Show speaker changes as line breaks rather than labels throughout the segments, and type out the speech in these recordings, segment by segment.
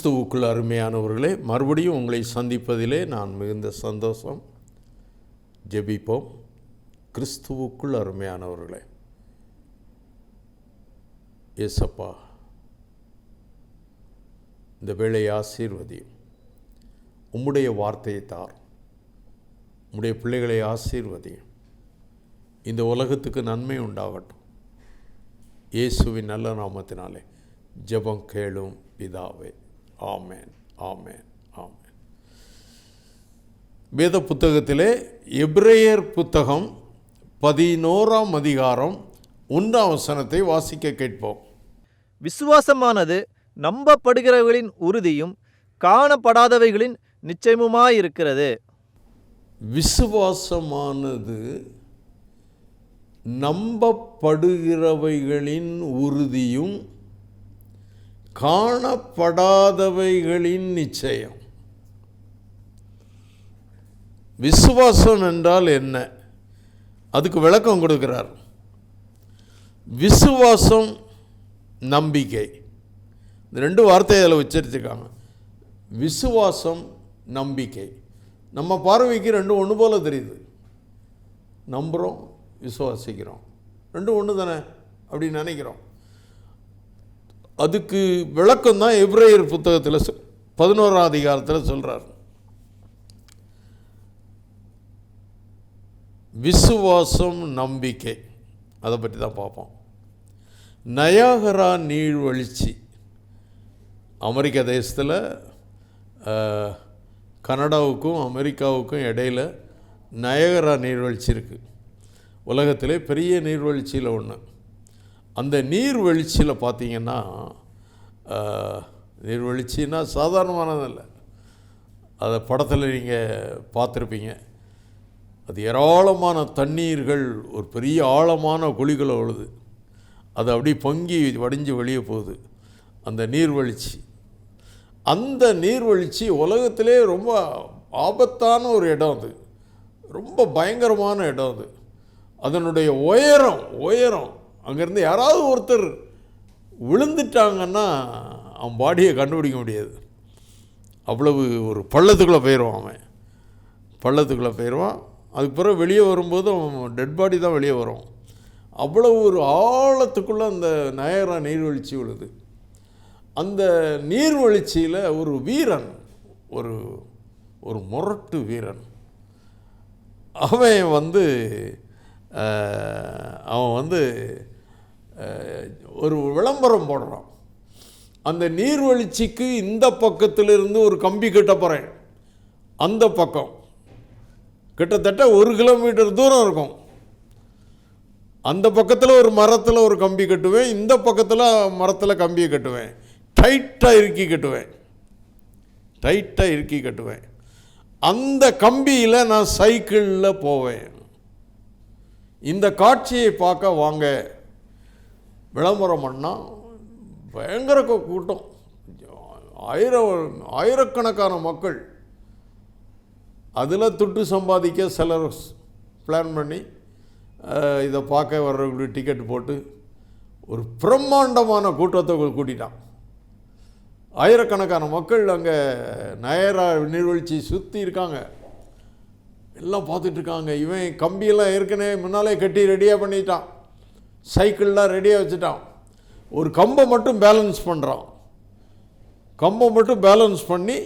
கிறிஸ்துவுக்குள் அருமையானவர்களே மறுபடியும் உங்களை சந்திப்பதிலே நான் மிகுந்த சந்தோஷம். ஜெபிப்போம். கிறிஸ்துவுக்குள் அருமையானவர்களே ஏசப்பா இந்த வேலை ஆசீர்வதியும். உம்முடைய வார்த்தையை தார். உம்முடைய பிள்ளைகளை ஆசீர்வதியும். இந்த உலகத்துக்கு நன்மை உண்டாகட்டும். இயேசுவின் நல்ல நாமத்தினாலே ஜெபம் கேளும் பிதாவே. ஆமேன் ஆமேன் ஆமேன். வேத புத்தகத்திலே எபிரேயர் புத்தகம் பதினோராம் அதிகாரம் ஒன்றாம் வசனத்தை வாசிக்க கேட்போம்.
விசுவாசமானது நம்பப்படுகிறவைகளின் உறுதியும் காணப்படாதவைகளின் நிச்சயமுமாயிருக்கிறது.
விசுவாசமானது நம்பப்படுகிறவைகளின் உறுதியும் காணப்படாதவைகளின் நிச்சயம். விசுவாசம் என்றால் என்ன? அதுக்கு விளக்கம் கொடுக்கிறார். விசுவாசம் நம்பிக்கை. இந்த ரெண்டு வார்த்தையை அதில் உச்சரிச்சிருக்காங்க. விசுவாசம் நம்பிக்கை. நம்ம பார்வைக்கு ரெண்டும் ஒன்று போல் தெரியுது. நம்புகிறோம் விசுவாசிக்கிறோம். ரெண்டும் ஒன்று தானே? அப்படின்னு நினைக்கிறோம். அதுக்கு விளக்கம் தான் எப்ரேயர் புத்தகத்தில் சொ- பதினோராம் அதிகாரத்தில் சொல்கிறார் விசுவாசம் நம்பிக்கை. அதை பற்றி தான் பார்ப்போம் நயாகரா நீர்வீழ்ச்சி அமெரிக்க தேசத்தில் கனடாவுக்கும் அமெரிக்காவுக்கும் இடையில் நயகரா நீர்வீழ்ச்சி இருக்குது உலகத்திலே பெரிய நீர்வீழ்ச்சியில் ஒன்று அந்த நீர்வீழ்ச்சியில் பார்த்தீங்கன்னா நீர்வீழ்ச்சின்னா சாதாரணமானதில்லை. அதை படத்தில் நீங்கள் பார்த்துருப்பீங்க. அது ஏராளமான தண்ணீர்கள் ஒரு பெரிய ஆழமான குழிகளை உழுது அது அப்படியே பொங்கி வடிஞ்சு வெளியே போகுது. அந்த நீர்வீழ்ச்சி. அந்த நீர்வீழ்ச்சி உலகத்திலே ரொம்ப ஆபத்தான ஒரு இடம் அது. ரொம்ப பயங்கரமான இடம் அது. அதனுடைய உயரம் உயரம் அங்கேருந்து யாராவது ஒருத்தர் விழுந்துட்டாங்கன்னா அவன் பாடியை கண்டுபிடிக்க முடியாது. அவ்வளவு ஒரு பள்ளத்துக்குள்ளே போயிடுவான் அவன். பள்ளத்துக்குள்ளே போயிடுவான் அதுக்கு பிறகு வெளியே வரும்போது அவன் டெட் பாடி தான் வெளியே வரும். அவ்வளவு ஒரு ஆழத்துக்குள்ளே அந்த நயரா நீர்வீழ்ச்சி விழுது. அந்த நீர்வீழ்ச்சியில் ஒரு வீரன் ஒரு ஒரு முரட்டு வீரன். அவன் வந்து அவன் வந்து ஒரு விளம்பரம் போடுறோம் அந்த நீர்வீழ்ச்சிக்கு இந்த பக்கத்திலிருந்து ஒரு கம்பி கட்ட போகிறேன் அந்த பக்கம். கிட்டத்தட்ட ஒரு கிலோமீட்டர் தூரம் இருக்கும். அந்த பக்கத்தில் ஒரு மரத்தில் ஒரு கம்பி கட்டுவேன். இந்த பக்கத்தில் மரத்தில் கம்பியை கட்டுவேன். டைட்டாக இறுக்கி கட்டுவேன். டைட்டாக இறுக்கி கட்டுவேன். அந்த கம்பியில் நான் சைக்கிளில் போவேன். இந்த காட்சியை பார்க்க வாங்க. விளம்பரம் பண்ணால் பயங்கர கூட்டம். ஆயிரம் ஆயிரக்கணக்கான மக்கள் அதில் துட்டு சம்பாதிக்க சிலர் பிளான் பண்ணி இதை பார்க்க வர்றவங்களுக்கு டிக்கெட் போட்டு ஒரு பிரம்மாண்டமான கூட்டத்தை கூட்டிட்டான். ஆயிரக்கணக்கான மக்கள் அங்கே நயரா நீர்வீழ்ச்சி சுற்றி இருக்காங்க. எல்லாம் பார்த்துட்டு இருக்காங்க. இவன் கம்பியெல்லாம் ஏற்கனவே முன்னாலே கட்டி ரெடியாக பண்ணிட்டான். சைக்கிள்லாம் ரெடியாக வச்சுட்டான். ஒரு கம்பை மட்டும் பேலன்ஸ் பண்ணுறான் கம்பை மட்டும் பேலன்ஸ் பண்ணி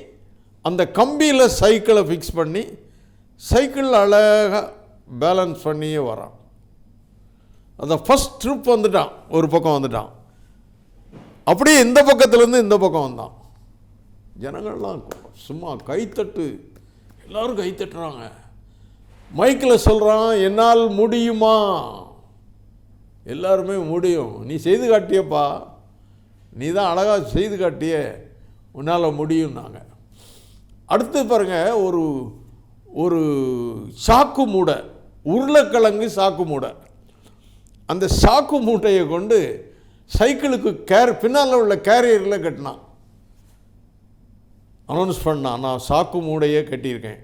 அந்த கம்பியில் சைக்கிளை ஃபிக்ஸ் பண்ணி சைக்கிள் அழகாக பேலன்ஸ் பண்ணியே வரான். அந்த ஃபஸ்ட் ட்ரிப் வந்துட்டான். ஒரு பக்கம் வந்துட்டான். அப்படியே இந்த பக்கத்துலேருந்து இந்த பக்கம் வந்தான். ஜனங்கள்லாம் சும்மா கைத்தட்டு. எல்லாரும் கைத்தட்டுறாங்க. மைக்கில் சொல்கிறான் என்னால் முடியுமா? எல்லாருமே முடியும். நீ செய்து காட்டியப்பா. நீ தான் அழகாக செய்து காட்டிய. உன்னால் முடியும்னாங்க. அடுத்து பாருங்கள் ஒரு ஒரு சாக்கு மூடை உருளைக்கிழங்கு சாக்கு மூடை. அந்த சாக்கு மூட்டையை கொண்டு சைக்கிளுக்கு கேர் பின்னால் உள்ள கேரியரில் கட்டினான். அனௌன்ஸ் பண்ணான் நான் சாக்கு மூடையே கட்டியிருக்கேன்.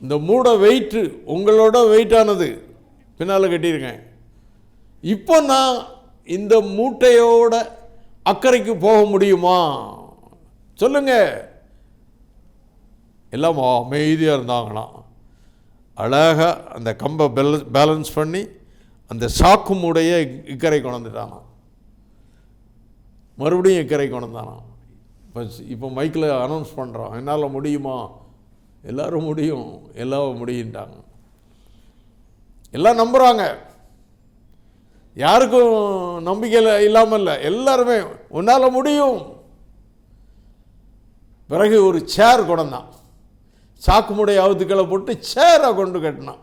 இந்த மூடை வெயிட்டு உங்களோட வெயிட்டானது பின்னால் கட்டியிருக்கேன். இப்போ நான் இந்த மூட்டையோட அக்கறைக்கு போக முடியுமா? சொல்லுங்க. எல்லாம் அமைதியாக இருந்தாங்களாம். அழகாக அந்த கம்பை பேல பேலன்ஸ் பண்ணி அந்த சாக்கு மூடைய இக்கரை கொண்டுட்டானாம் மறுபடியும் இக்கரை கொண்டானாம் இப்போ இப்போ மைக்கில் அனௌன்ஸ் பண்ணுறோம் என்னால் முடியுமா? எல்லோரும் முடியும். எல்லாம் முடியுன்ட்டாங்க. எல்லாம் நம்புகிறாங்க யாருக்கும் நம்பிக்கையில் இல்லாமல் இல்லை எல்லாருமே உன்னால் முடியும். பிறகு ஒரு சேர் கொண்டான் சாக்குமுடைய அவுத்துக்களை போட்டு சேரை கொண்டு கட்டினான்.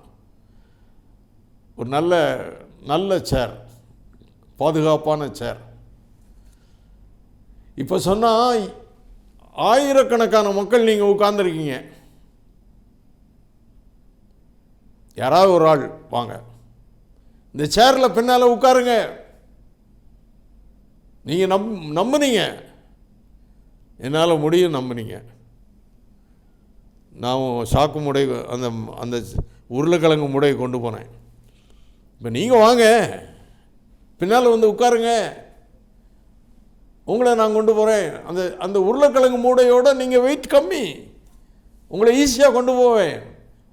ஒரு நல்ல நல்ல சேர் பாதுகாப்பான சேர் இப்போ சொன்னால் ஆயிரக்கணக்கான மக்கள் நீங்கள் உட்கார்ந்துருக்கீங்க. யாராவது ஒரு ஆள் வாங்க. இந்த சேரில் பின்னால் உட்காருங்க. நீங்கள் நம் நம்புனீங்க. என்னால் முடியும் நம்புனீங்க. நான் சாக்கு முடை அந்த அந்த உருளைக்கிழங்கு முடையை கொண்டு போனேன். இப்போ நீங்கள் வாங்க. பின்னால் வந்து உட்காருங்க. உங்களை நான் கொண்டு போகிறேன் அந்த அந்த உருளைக்கிழங்கு மூடையோட நீங்கள் வெயிட் கம்மி. உங்களை ஈஸியாக கொண்டு போவேன்.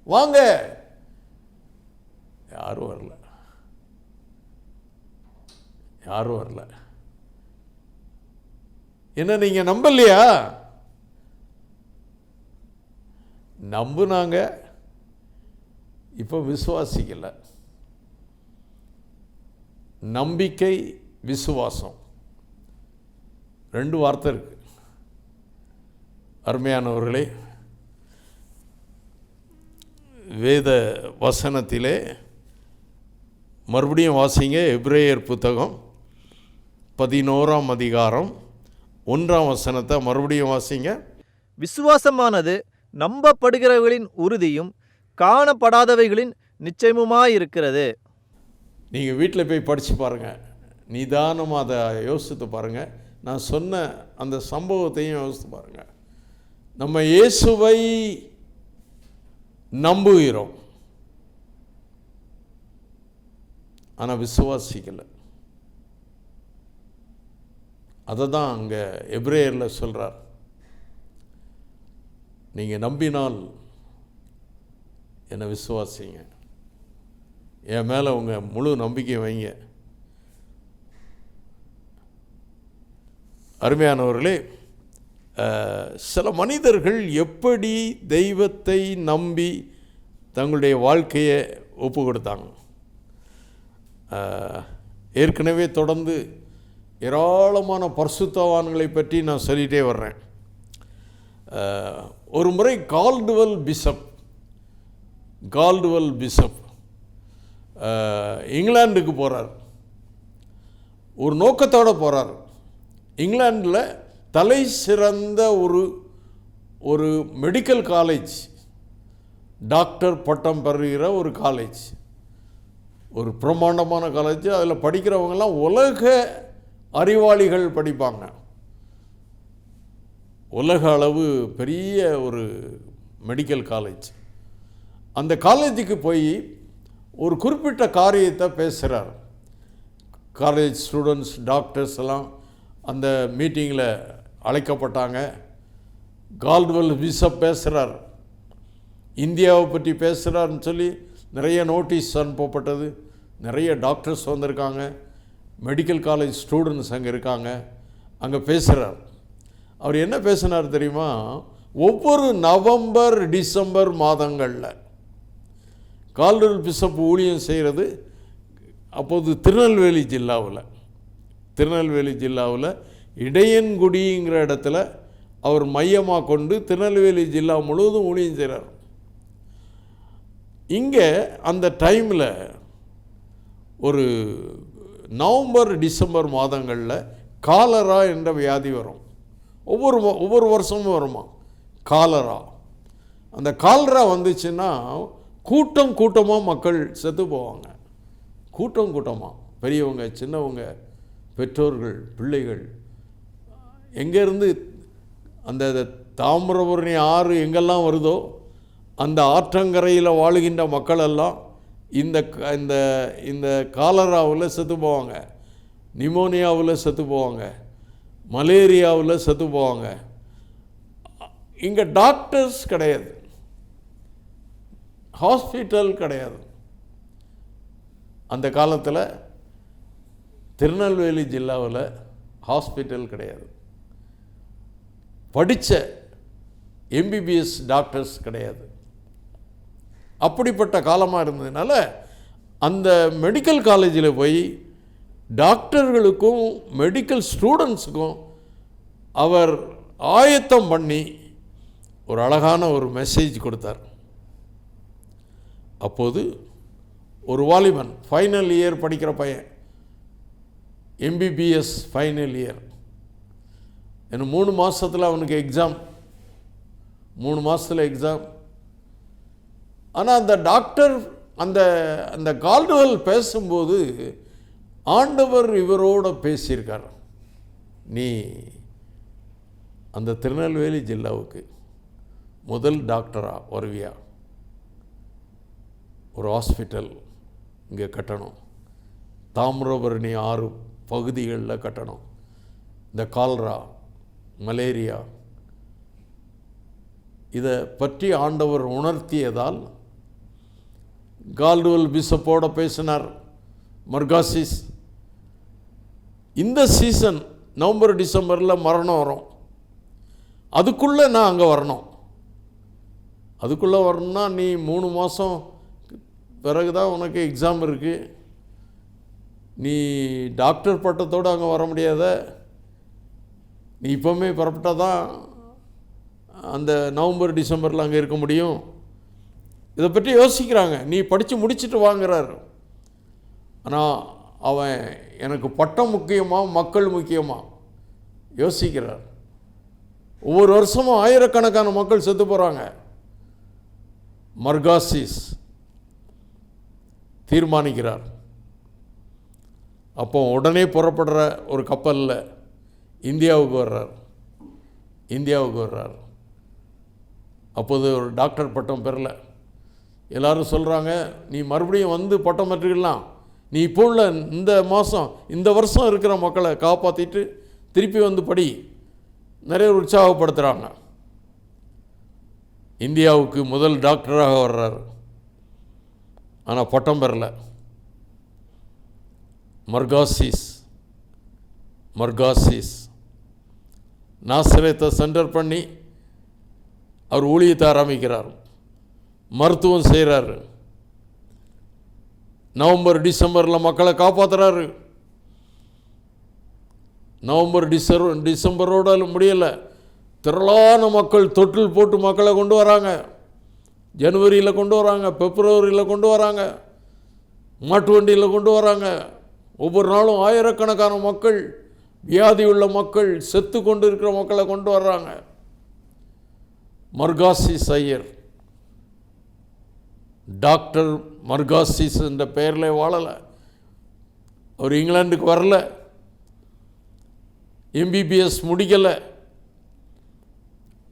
வாங்க. யாரும் வரல. யாரும் வரல. என்ன நீங்கள் நம்பலையா? நம்புனாங்க. இப்போ விசுவாசிக்கலை. நம்பிக்கை விசுவாசம். ரெண்டு வார்த்தை இருக்கு. அருமையானவர்களே வேத வசனத்திலே மறுபடியும் வாசிங்க எப்ரேயர் புத்தகம் பதினோராம் அதிகாரம் ஒன்றாம் வசனத்தை மறுபடியும் வாசிங்க.
விசுவாசமானது நம்பப்படுகிறவைகளின் உறுதியும் காணப்படாதவைகளின் நிச்சயமுமாயிருக்கிறது.
நீங்கள் வீட்டில் போய் படித்து பாருங்கள் நிதானமாக அதை யோசித்து பாருங்கள் நான் சொன்ன அந்த சம்பவத்தையும் யோசித்து பாருங்கள் நம்ம இயேசுவை நம்புகிறோம். ஆனால் விசுவாசிக்கலை. அதை தான் அங்கே எப்ரேயரில் சொல்கிறார் நீங்கள் நம்பினால் என்னை விசுவாசிங்க. என் மேலே உங்கள் முழு நம்பிக்கை வைங்க. அருமையானவர்களே சில மனிதர்கள் எப்படி தெய்வத்தை நம்பி தங்களுடைய வாழ்க்கையை ஒப்பு கொடுத்தாங்க ஏற்கனவே தொடர்ந்து ஏராளமான பர்சுத்தவான்களை பற்றி நான் சொல்லிகிட்டே வர்றேன். ஒரு முறை கால்டுவல் பிஷப் கால்டுவல் பிஷப் இங்கிலாண்டுக்கு இங்கிலாந்துக்கு போகிறார் ஒரு நோக்கத்தோடு போகிறார் இங்கிலாண்டில் தலை சிறந்த ஒரு ஒரு மெடிக்கல் காலேஜ் டாக்டர் பட்டம் பெறுகிற ஒரு காலேஜ் ஒரு பிரம்மாண்டமான காலேஜ் அதில் படிக்கிறவங்கெல்லாம் உலக அறிவாளிகள் படிப்பாங்க. உலக அளவு பெரிய ஒரு மெடிக்கல் காலேஜ் அந்த காலேஜுக்கு போய் ஒரு குறிப்பிட்ட காரியத்தை பேசுகிறார் காலேஜ் ஸ்டூடெண்ட்ஸ் டாக்டர்ஸ் எல்லாம் அந்த மீட்டிங்கில் அழைக்கப்பட்டாங்க. கால்வெல் பிஷப் பேசுகிறார் இந்தியாவை பற்றி பேசுகிறாருன்னு சொல்லி நிறைய நோட்டீஸ் அனுப்பப்பட்டது. நிறைய டாக்டர்ஸ் வந்திருக்காங்க. மெடிக்கல் காலேஜ் ஸ்டூடெண்ட்ஸ் அங்கே இருக்காங்க. அங்கே பேசுகிறார் அவர் என்ன பேசினார் தெரியுமா? ஒவ்வொரு நவம்பர் டிசம்பர் மாதங்களில் கால்டுவெல் பிசப் ஊழியம் செய்கிறது அப்போது திருநெல்வேலி ஜில்லாவில். திருநெல்வேலி ஜில்லாவில் இடையன்குடிங்கிற இடத்துல அவர் மையமாக கொண்டு திருநெல்வேலி ஜில்லா முழுவதும் ஊழியம் செய்கிறார் இங்கே அந்த டைமில் ஒரு நவம்பர் டிசம்பர் மாதங்களில் காலரா என்ற வியாதி வரும். ஒவ்வொரு ஒவ்வொரு வருஷமும் வருமா? காலரா. அந்த காலரா வந்துச்சுன்னா கூட்டம் கூட்டமாக மக்கள் செத்து போவாங்க. கூட்டம் கூட்டமாக பெரியவங்க சின்னவங்க பெற்றோர்கள் பிள்ளைகள். எங்கேருந்து அந்த தாமிரபரணி ஆறு எங்கெல்லாம் வருதோ அந்த ஆற்றங்கரையில் வாழுகின்ற மக்களெல்லாம் இந்த க- இந்த இந்த காலராவில் செத்து போவாங்க. நிமோனியாவில் செத்து போவாங்க. மலேரியாவில் செத்து போவாங்க. இங்கே டாக்டர்ஸ் கிடையாது. ஹாஸ்பிட்டல் கிடையாது. அந்த காலத்தில் திருநெல்வேலி ஜில்லாவில் ஹாஸ்பிட்டல் கிடையாது. படித்த எம்பிபிஎஸ் டாக்டர்ஸ் கிடையாது. அப்படிப்பட்ட காலமாக இருந்ததுனால அந்த மெடிக்கல் காலேஜில் போய் டாக்டர்களுக்கும் மெடிக்கல் ஸ்டூடெண்ட்ஸுக்கும் அவர் ஆயத்தம் பண்ணி ஒரு அழகான ஒரு மெசேஜ் கொடுத்தார். அப்போது ஒரு வாலிபன் ஃபைனல் இயர் படிக்கிற பையன் எம்பிபிஎஸ் ஃபைனல் இயர் இன்னும் மூணு மாதத்தில் அவனுக்கு எக்ஸாம் மூணு மாதத்தில் எக்ஸாம் ஆனால் அந்த டாக்டர் அந்த அந்த கால்டுவல் பேசும்போது ஆண்டவர் இவரோட பேசியிருக்கார். நீ அந்த திருநெல்வேலி ஜில்லாவுக்கு முதல் டாக்டரா வருவியா? ஒரு ஹாஸ்பிட்டல் இங்கே கட்டணும். தாமிரபரணி ஆறு பகுதிகளில் கட்டணும். இந்த கால்ரா மலேரியா இதை பற்றி ஆண்டவர் உணர்த்தியதால் கால்டுவல் பிஷப்போட பேசினார் மர்காசிஸ் இந்த சீசன் நவம்பர் டிசம்பரில் மரணம் வரும். அதுக்குள்ளே நான் அங்கே வரணும். அதுக்குள்ளே வரணும்னா நீ மூணு மாதம் பிறகு தான் உனக்கு எக்ஸாம் இருக்குது நீ டாக்டர் பட்டத்தோடு அங்கே வர முடியாத. நீ இப்போவுமே புறப்பட்டால் தான் அந்த நவம்பர் டிசம்பரில் அங்கே இருக்க முடியும். இதை பற்றி யோசிக்கிறாங்க. நீ படித்து முடிச்சுட்டு வாங்குறார். ஆனால் அவன் எனக்கு பட்டம் முக்கியமாக மக்கள் முக்கியமாக யோசிக்கிறார். ஒவ்வொரு வருஷமும் ஆயிரக்கணக்கான மக்கள் செத்து போகிறாங்க மர்காசிஸ் தீர்மானிக்கிறார். அப்போ உடனே புறப்படுற ஒரு கப்பலில் இந்தியாவுக்கு வர்றார். இந்தியாவுக்கு வர்றார். அப்போது ஒரு டாக்டர் பட்டம் பெறலை. எல்லோரும் சொல்கிறாங்க நீ மறுபடியும் வந்து பட்டம் பெற்றுக்கலாம். நீ இப்போ உள்ள இந்த மாதம் இந்த வருஷம் இருக்கிற மக்களை காப்பாற்றிட்டு திருப்பி வந்து படி. நிறைய உற்சாகப்படுத்துகிறாங்க இந்தியாவுக்கு முதல் டாக்டராக வர்றார். ஆனால் பட்டம் பெறல. மர்காசிஸ் மர்காசிஸ். நாசிரியத்தை சென்டர் பண்ணி அவர் ஊழியத்தை ஆரம்பிக்கிறார். மருத்துவம் செய்கிறாரு நவம்பர் டிசம்பரில் மக்களை காப்பாற்றுறாரு நவம்பர் டிசர் டிசம்பரோட முடியலை. திரளான மக்கள் தொட்டில் போட்டு மக்களை கொண்டு வராங்க. ஜனவரியில் கொண்டு வராங்க பிப்ரவரியில் கொண்டு வராங்க மாட்டு வண்டியில் கொண்டு வராங்க. ஒவ்வொரு நாளும் ஆயிரக்கணக்கான மக்கள் வியாதி உள்ள மக்கள் செத்து கொண்டு இருக்கிற மக்களை கொண்டு வர்றாங்க. மர்காசி சையர். டாக்டர் மர்காசிஸ் என்ற பெயரில் வாழலை. அவர் இங்கிலாந்துக்கு வரல. எம்பிபிஎஸ் முடிக்கலை.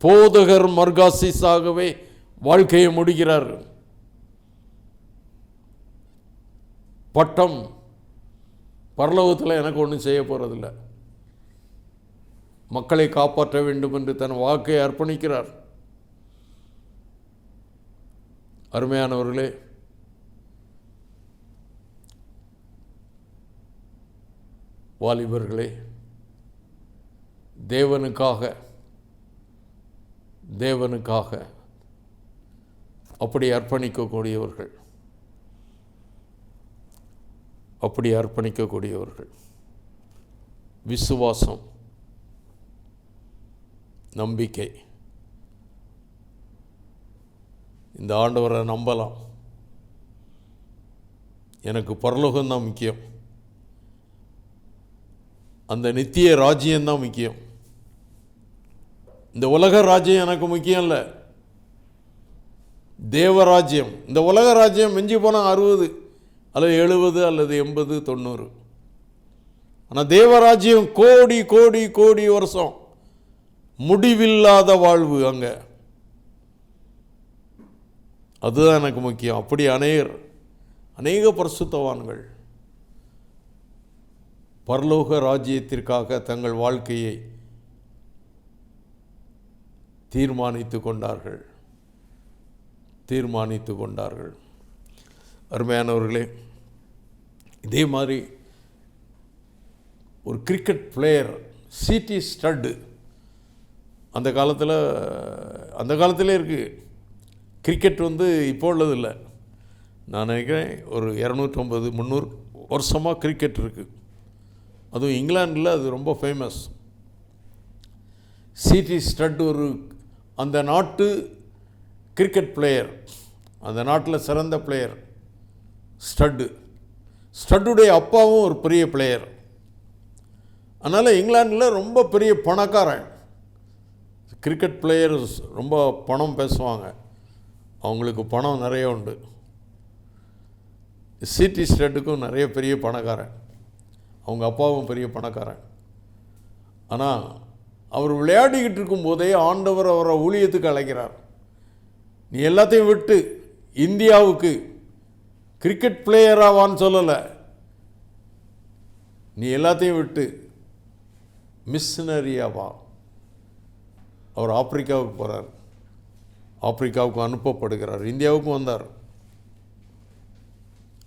போதகர் மர்காசிஸாகவே வாழ்க்கையை முடிக்கிறார். பட்டம் பரலோகத்தில் எனக்கு ஒன்றும் செய்ய போகிறதில்ல மக்களை காப்பாற்ற வேண்டும் என்று தன் வாக்கை அர்ப்பணிக்கிறார். அருமையானவர்களே வாலிபர்களே தேவனுக்காக தேவனுக்காக அப்படி அர்ப்பணிக்கக்கூடியவர்கள் அப்படி அர்ப்பணிக்கக்கூடியவர்கள். விசுவாசம் நம்பிக்கை. இந்த ஆண்டவரை நம்பலாம். எனக்கு பரலோகம்தான் முக்கியம். அந்த நித்திய ராஜ்யம்தான் முக்கியம். இந்த உலக ராஜ்யம் எனக்கு முக்கியம் இல்லை. தேவராஜ்யம் இந்த உலக ராஜ்யம் மிஞ்சி போனால் அறுபது அல்லது எழுபது அல்லது எண்பது தொண்ணூறு. ஆனால் தேவராஜ்யம் கோடி கோடி கோடி வருஷம் முடிவில்லாத வாழ்வு அங்கே. அதுதான் எனக்கு முக்கியம். அப்படி அநேகர் அநேக பரிசுத்தவான்கள் பரலோக ராஜ்யத்திற்காக தங்கள் வாழ்க்கையை தீர்மானித்து கொண்டார்கள். தீர்மானித்து கொண்டார்கள். அருமையானவர்களே இதே மாதிரி ஒரு கிரிக்கெட் பிளேயர் சிடி ஸ்டட்டு அந்த காலத்தில் அந்த காலத்திலே இருக்குது கிரிக்கெட் வந்து இப்போ உள்ளது இல்லை. நான் நினைக்கிறேன் ஒரு இரநூற்றம்பது முந்நூறு வருஷமாக கிரிக்கெட் இருக்குது அதுவும் இங்கிலாண்டில் அது ரொம்ப ஃபேமஸ் சிடி ஸ்டட் ஒரு அந்த நாட்டு கிரிக்கெட் பிளேயர். அந்த நாட்டில் சிறந்த பிளேயர். ஸ்டட்டு ஸ்டட்டுடைய அப்பாவும் ஒரு பெரிய பிளேயர். அதனால் இங்கிலாண்டில் ரொம்ப பெரிய பணக்காரன். கிரிக்கெட் பிளேயர்ஸ் ரொம்ப பணம் பேசுவாங்க. அவங்களுக்கு பணம் நிறைய உண்டு. சிடி ஸ்டேட்டுக்கும் நிறைய பெரிய பணக்காரன். அவங்க அப்பாவும் பெரிய பணக்காரன். ஆனால் அவர் விளையாடிக்கிட்டு இருக்கும்போதே ஆண்டவர் அவரை ஊழியத்துக்கு அழைக்கிறார். நீ எல்லாத்தையும் விட்டு இந்தியாவுக்கு கிரிக்கெட் பிளேயராவான்னு சொல்லலை. நீ எல்லாத்தையும் விட்டு மிஷினரியாவா அவர் ஆப்பிரிக்காவுக்கு போகிறார் ஆப்பிரிக்காவுக்கு அனுப்பப்படுகிறார். இந்தியாவுக்கும் வந்தார்.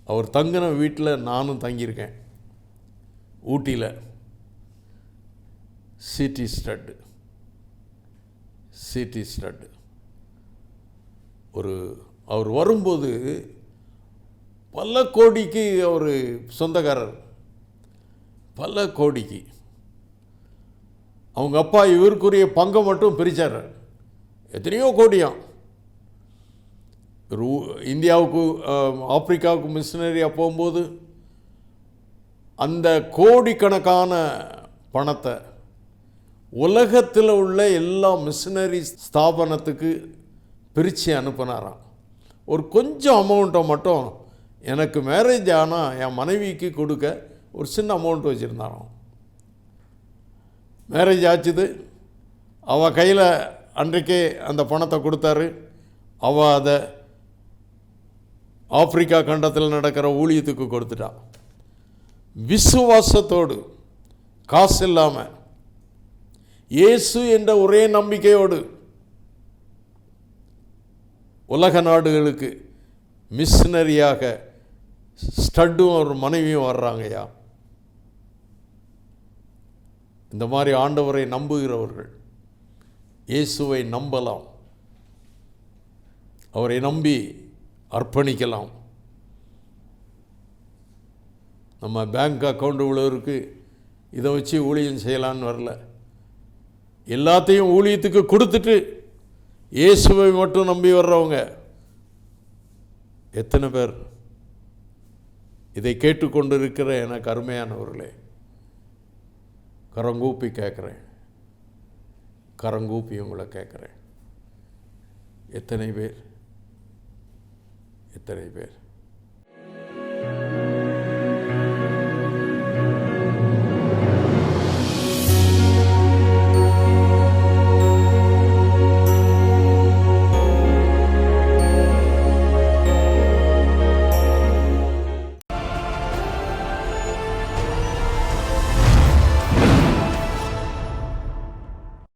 அவர் தங்கின வீட்டில் நானும் தங்கியிருக்கேன். ஊட்டியில். சிட்டி ஸ்டட்டு சிட்டி ஸ்டட்டு ஒரு அவர் வரும்போது பல கோடிக்கு அவர் சொந்தக்காரர். பல கோடிக்கு. அவங்க அப்பா இவருக்குரிய பங்கை மட்டும் பிரித்தார் எத்தனையோ கோடியாம். ரூ இந்தியாவுக்கு ஆப்பிரிக்காவுக்கு மிஷினரியாக போகும்போது அந்த கோடிக்கணக்கான பணத்தை உலகத்தில் உள்ள எல்லா மிஷினரி ஸ்தாபனத்துக்கு பிரித்து அனுப்புனாராம். ஒரு கொஞ்சம் அமௌண்ட்டை மட்டும் எனக்கு மேரேஜ் ஆனால் என் மனைவிக்கு கொடுக்க ஒரு சின்ன அமௌண்ட் வச்சுருந்தாராம். மேரேஜ் ஆச்சுது. அவள் கையில் அன்றைக்கே அந்த பணத்தை கொடுத்தாரு. அவள் அதை ஆப்பிரிக்கா கண்டத்தில் நடக்கிற ஊழியத்துக்கு கொடுத்துட்டா. விசுவாசத்தோடு காசு இல்லாமல் இயேசு என்ற ஒரே நம்பிக்கையோடு உலக நாடுகளுக்கு மிஷினரியாக ஸ்டட்டும் ஒரு மனைவியும் வர்றாங்கய்யா. இந்த மாதிரி ஆண்டவரை நம்புகிறவர்கள் இயேசுவை நம்பலாம். அவரை நம்பி அர்ப்பணிக்கலாம். நம்ம பேங்க் அக்கௌண்ட் இவ்வளோ இருக்குது இதை வச்சு ஊழியம் செய்யலான்னு வரல. எல்லாத்தையும் ஊழியத்துக்கு கொடுத்துட்டு இயேசுவை மட்டும் நம்பி வர்றவங்க எத்தனை பேர்? இதை கேட்டுக்கொண்டு இருக்கிற எனக்கு அருமையானவர்களே கரங்கூப்பி கேட்குறேன். கரங்கூப்பி உங்களை கேட்குறேன். எத்தனை பேர்? எத்தனை பேர்?